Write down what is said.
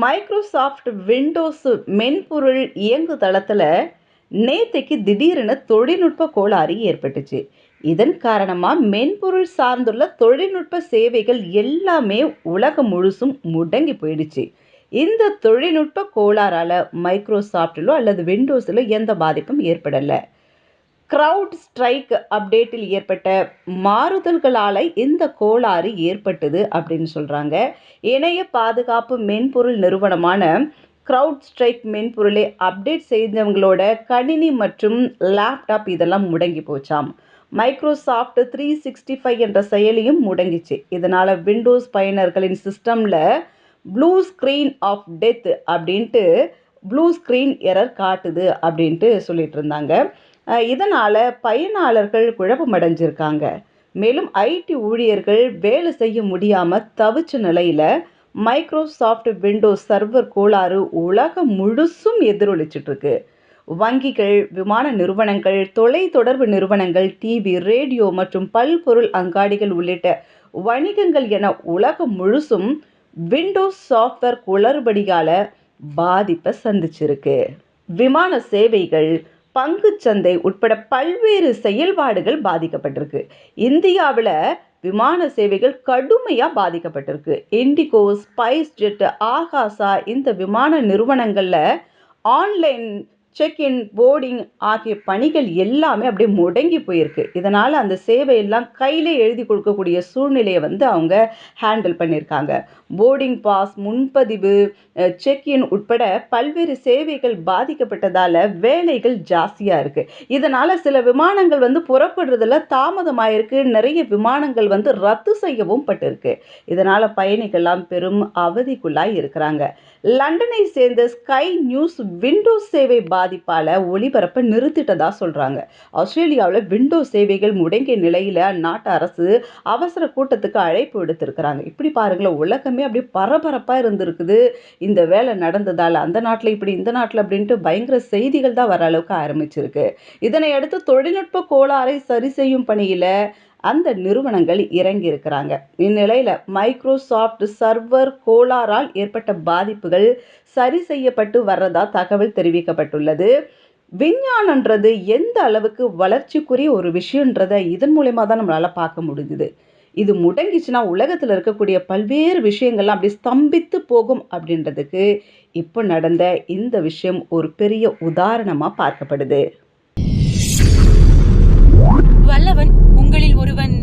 Microsoft Windows மென்பொருள் இயங்கு தளத்தில் நேத்தைக்கு திடீரென தொழில்நுட்ப கோளாறு ஏற்பட்டுச்சு. இதன் காரணமாக மென்பொருள் சார்ந்துள்ள தொழில்நுட்ப சேவைகள் எல்லாமே உலகம் முழுசும் முடங்கி போயிடுச்சு. இந்த தொழில்நுட்ப கோளாறால் மைக்ரோசாஃப்டிலோ அல்லது விண்டோஸிலோ எந்த பாதிப்பும் ஏற்படலை. க்ரௌட் ஸ்ட்ரைக் அப்டேட்டில் ஏற்பட்ட மாறுதல்களால் இந்த கோளாறு ஏற்பட்டது அப்படின்னு சொல்கிறாங்க இணைய பாதுகாப்பு மென்பொருள் நிறுவனமான க்ரௌட் ஸ்ட்ரைக் மென்பொருளை அப்டேட் செய்தவங்களோட கணினி மற்றும் லேப்டாப் இதெல்லாம் முடங்கி போச்சாம். மைக்ரோசாஃப்ட் த்ரீ சிக்ஸ்டி ஃபைவ் என்ற செயலியும் முடங்கிச்சு. இதனால் விண்டோஸ் பயனர்களின் சிஸ்டமில் ப்ளூ ஸ்க்ரீன் ஆஃப் டெத் அப்படின்ட்டு ப்ளூ ஸ்க்ரீன் எரர் காட்டுது அப்படின்ட்டு சொல்லிட்டு இருந்தாங்க. இதனால் பயனாளர்கள் குழப்பமடைஞ்சிருக்காங்க. மேலும் ஐடி ஊழியர்கள் வேலை செய்ய முடியாமல் தவிச்ச நிலையில் மைக்ரோசாஃப்ட் விண்டோஸ் சர்வர் கோளாறு உலகம் முழுசும் எதிரொலிச்சிட்ருக்கு. வங்கிகள் விமான நிறுவனங்கள் தொலைத்தொடர்பு நிறுவனங்கள் டிவி ரேடியோ மற்றும் பல்பொருள் அங்காடிகள் உள்ளிட்ட வணிகங்கள் என உலகம் முழுசும் விண்டோஸ் சாஃப்ட்வேர் குளறுபடியால் பாதிப்பை சந்திச்சிருக்கு. விமான சேவைகள் பங்குச்சந்தை உட்பட பல்வேறு செயல்பாடுகள் பாதிக்கப்பட்டிருக்கு. இந்தியாவில் விமான சேவைகள் கடுமையாக பாதிக்கப்பட்டிருக்கு. இண்டிகோ ஸ்பைஸ் ஜெட் ஆகாசா இந்த விமான நிறுவனங்களில் ஆன்லைன் செக் இன் போர்டிங் ஆகிய பணிகள் எல்லாமே அப்படியே முடங்கி போயிருக்கு. இதனால் அந்த சேவையெல்லாம் கையிலே எழுதி கொடுக்கக்கூடிய சூழ்நிலையை வந்து அவங்க ஹேண்டில் பண்ணியிருக்காங்க. போர்டிங் பாஸ் முன்பதிவு செக்இன் உட்பட பல்வேறு சேவைகள் பாதிக்கப்பட்டதால் வேலைகள் ஜாஸ்தியாக இருக்குது இதனால் சில விமானங்கள் வந்து புறப்படுறதுல தாமதமாயிருக்கு. நிறைய விமானங்கள் வந்து ரத்து செய்யவும் பட்டிருக்கு. இதனால் பயணிகள்லாம் பெரும் அவதிக்குள்ளாய் இருக்கிறாங்க. லண்டனை சேர்ந்த ஸ்கை நியூஸ் விண்டோஸ் சேவை பா பாதிப்பால் ஒளிபரப்பை நிறுத்திட்டதா சொல்கிறாங்க ஆஸ்திரேலியாவில் விண்டோ சேவைகள் முடங்கிய நிலையில் அந்நாட்டு அரசு அவசர கூட்டத்துக்கு அழைப்பு விடுத்திருக்கிறாங்க. இப்படி பாருங்களேன் உலகமே அப்படியே பரபரப்பாக இருந்திருக்குது. இந்த வேலை நடந்ததால் அந்த நாட்டில் இப்படி இந்த நாட்டில் அப்படின்ட்டு பயங்கர செய்திகள் தான் வர அளவுக்கு ஆரம்பிச்சிருக்கு. இதனை அடுத்து தொழில்நுட்ப கோளாறை சரி செய்யும் பணியில் அந்த நிறுவனங்கள் இறங்கி இருக்கிறாங்க இந்நிலையில் மைக்ரோசாஃப்ட் சர்வர் கோளாறால் ஏற்பட்ட பாதிப்புகள் சரி செய்யப்பட்டு வர்றதா தகவல் தெரிவிக்கப்பட்டுள்ளது. விஞ்ஞானன்றது எந்த அளவுக்கு வளர்ச்சிக்குரிய ஒரு விஷயன்றதை இதன் மூலயமா தான் நம்மளால் பார்க்க முடிஞ்சுது. இது முடங்கிச்சுன்னா உலகத்தில் இருக்கக்கூடிய பல்வேறு விஷயங்கள்லாம் அப்படி ஸ்தம்பித்து போகும் அப்படின்றதுக்கு இப்போ நடந்த இந்த விஷயம் ஒரு பெரிய உதாரணமாக பார்க்கப்படுது. வல்லவன் மனிதர்களில் ஒருவன்